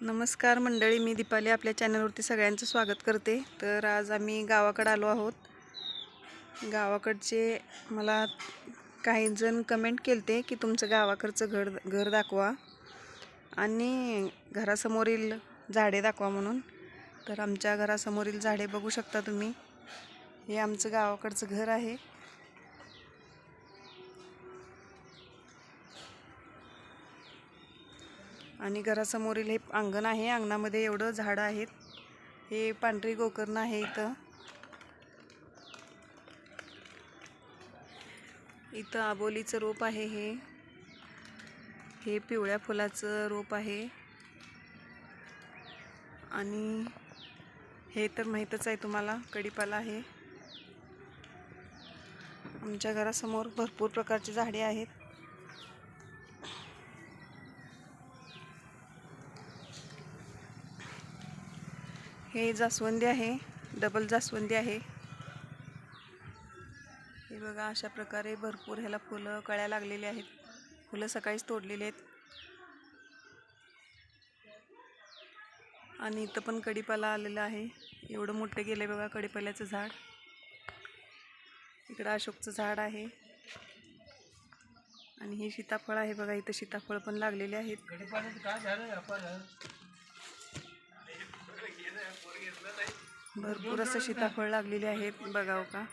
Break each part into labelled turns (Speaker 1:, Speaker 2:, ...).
Speaker 1: नमस्कार मंडळी मी दीपाली आपल्या चॅनलवरती सगळ्यांचं स्वागत करते. तर आज आम्ही गावाकडं आलो आहोत. गावाकडचे मला काही जण कमेंट केलते की तुमचं गावाकडचं घर घर दाखवा आणि घरासमोरील झाडे दाखवा म्हणून. तर आमच्या घरासमोरील झाडे बघू शकता तुम्ही. हे आमचं गावाकडचं घर आहे. आणि घरासमोरील हे अंगण आहे. अंगणामध्ये एवढं झाडं आहेत. हे पांढरी गोकर्ण आहे इथं. इथं आबोलीचं रोप आहे हे. हे पिवळ्या फुलाचं रोप आहे. आणि हे तर माहीतच आहे तुम्हाला कडीपाला आहे. आमच्या घरासमोर भरपूर प्रकारची झाडे आहेत. हे जास्वंदी आहे. डबल जास्वंदी आहे. हे बघा अशा प्रकारे भरपूर ह्याला फुलं कळ्या लागलेली आहेत. फुलं सकाळीच तोडलेली आहेत. आणि इथं पण कडीपाला आलेला आहे. एवढं मोठं गेलं बघा कडीपाल्याचं झाड. इकडं अशोकचं झाड आहे. आणि हे सीताफळ आहे बघा इथं सीताफळ पण लागलेले आहेत. भरपूर असं सीताफळ लागलेले आहेत बघाव का?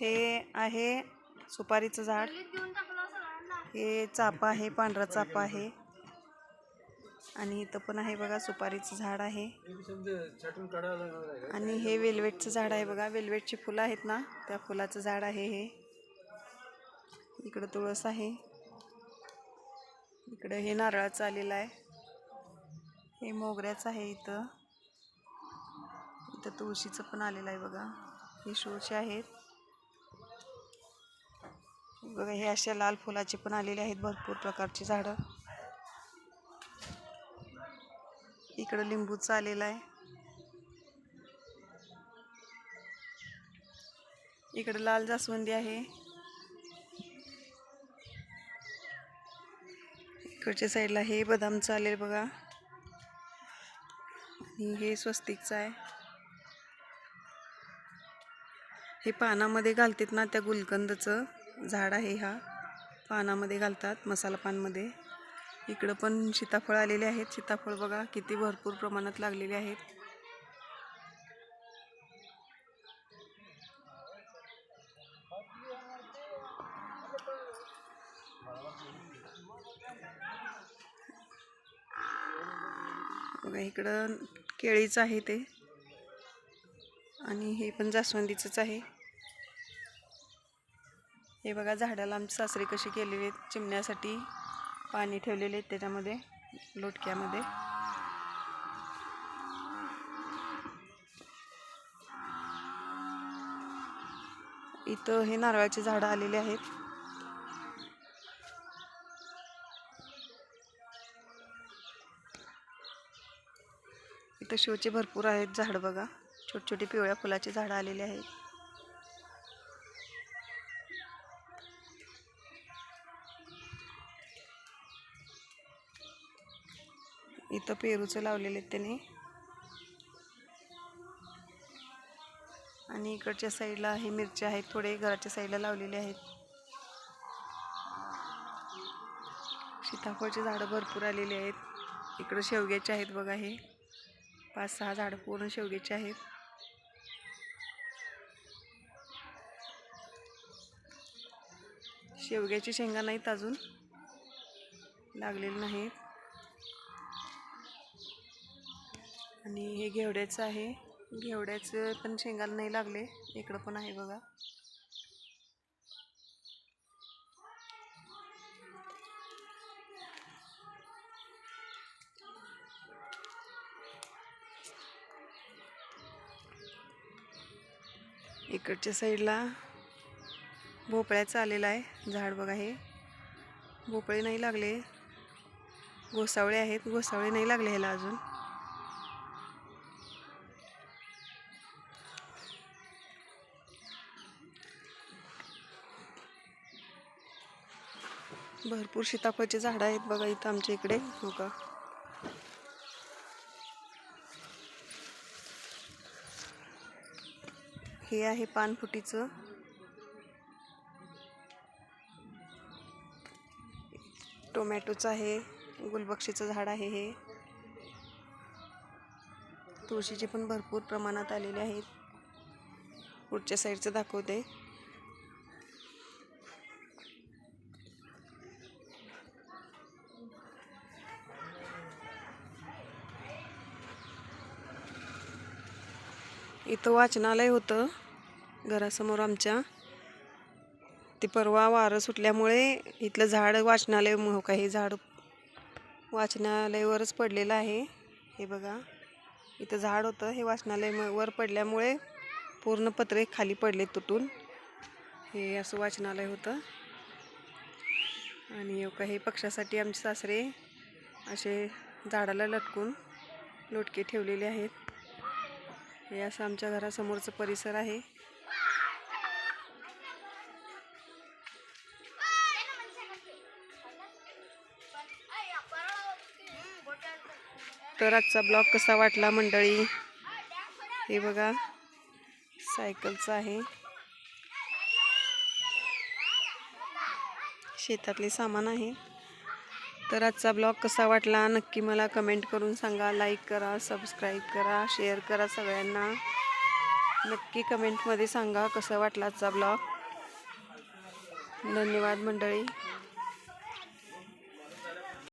Speaker 1: हे आहे सुपारीचं झाड. हे चापा आहे पांढरा चापा आहे. आणि इथं पण आहे बघा सुपारीचं झाड आहे. आणि हे वेल्वेटचं झाड आहे बघा वेल्वेटची फुलं आहेत ना त्या फुलाचं झाड आहे हे. इकडं तुळस आहे. इकडं हे नारळाचं आलेलं आहे. हे मोगऱ्याचं आहे इथं. इथं तुळशीचं पण आलेलं आहे बघा. हे शोचे आहेत. बघा हे अशा लाल फुलाचे पण आलेले आहेत भरपूर प्रकारची झाडं. इकडं लिंबूचा आलेला आहे. इकडं लाल जास्वंदी आहे. इकडच्या साईडला हे बदामचं आलेलं बघा. आणि हे स्वस्तिकचं आहे. हे पानामध्ये घालतात ना त्या गुलकंदचं झाड आहे हा. पानामध्ये घालतात मसाला पानमध्ये. इकडं पण सीताफळ आलेले आहेत. सीताफळ बघा किती भरपूर प्रमाणात लागलेले आहेत. बघा इकडं केळीचं आहे ते. आणि हे पण जास्वंदीचंच आहे. हे बघा झाडाला आमची सासरी कशी केलेली आहेत चिमण्यासाठी. पाणी ठेवलेले आहेत त्याच्यामध्ये लोटक्यामध्ये. इथं हे नारळाचे झाडं आलेली आहेत. इथं शोचे भरपूर आहेत झाड बघा. छोटी छोटी पिवळ्या फुलाचे झाडं आलेली आहेत. इथं पेरूचं लावलेले आहेत त्याने. आणि इकडच्या साईडला हे मिरच्या आहेत थोडे घराच्या साईडला लावलेले आहेत. सीताफळची झाडं भरपूर आलेली आहेत. इकडं शेवग्याचे आहेत बघा हे. पाच सहा झाडं पूर्ण शेवग्याचे आहेत. शेवग्याची शेंगा नाहीत अजून. लागलेले नाहीत. आणि हे घेवड्याचं आहे. घेवड्याचं पण शेंगाला नाही लागले. इकडं पण आहे बघा. इकडच्या साईडला भोपळ्याचं आलेलं आहे. झाड बघा हे. भोपळे नाही लागले. घोसावळे आहेत. घोसावळे नाही लागले ह्याला अजून. भरपूर सीताफळचे झाडं आहेत बघा इथं आमच्या इकडे. हो का हे आहे पानफुटीचं. टोमॅटोचं आहे गुलबक्षीचं झाड आहे हे. तुळशीचे पण भरपूर प्रमाणात आलेले आहेत. पुढच्या साईडचं दाखवते. इथं वाचनालय होतं घरासमोर आमच्या. ते परवा वारं सुटल्यामुळे इथलं झाड वाचनालय हो का हे झाड वाचनालयवरच पडलेलं आहे. हे बघा इथं झाड होतं हे वाचनालय वर पडल्यामुळे पूर्ण पत्रे खाली पडले तुटून. हे असं वाचनालय होतं. आणि हो का हे पक्षासाठी आमचे सासरे असे झाडाला लटकून लोटके ठेवलेले आहेत. हे असं आमच्या घरासमोरचं परिसर आहे. तर आजचा ब्लॉग कसा वाटला मंडळी? हे बघा सायकलचं आहे. शेतातले सामान आहे. तर आजचा ब्लॉग कसा वाटला नक्की मला कमेंट करून सांगा. लाईक करा सबस्क्राईब करा शेअर करा सगळ्यांना. नक्की कमेंटमध्ये सांगा कसं वाटला आजचा ब्लॉग. धन्यवाद मंडळी.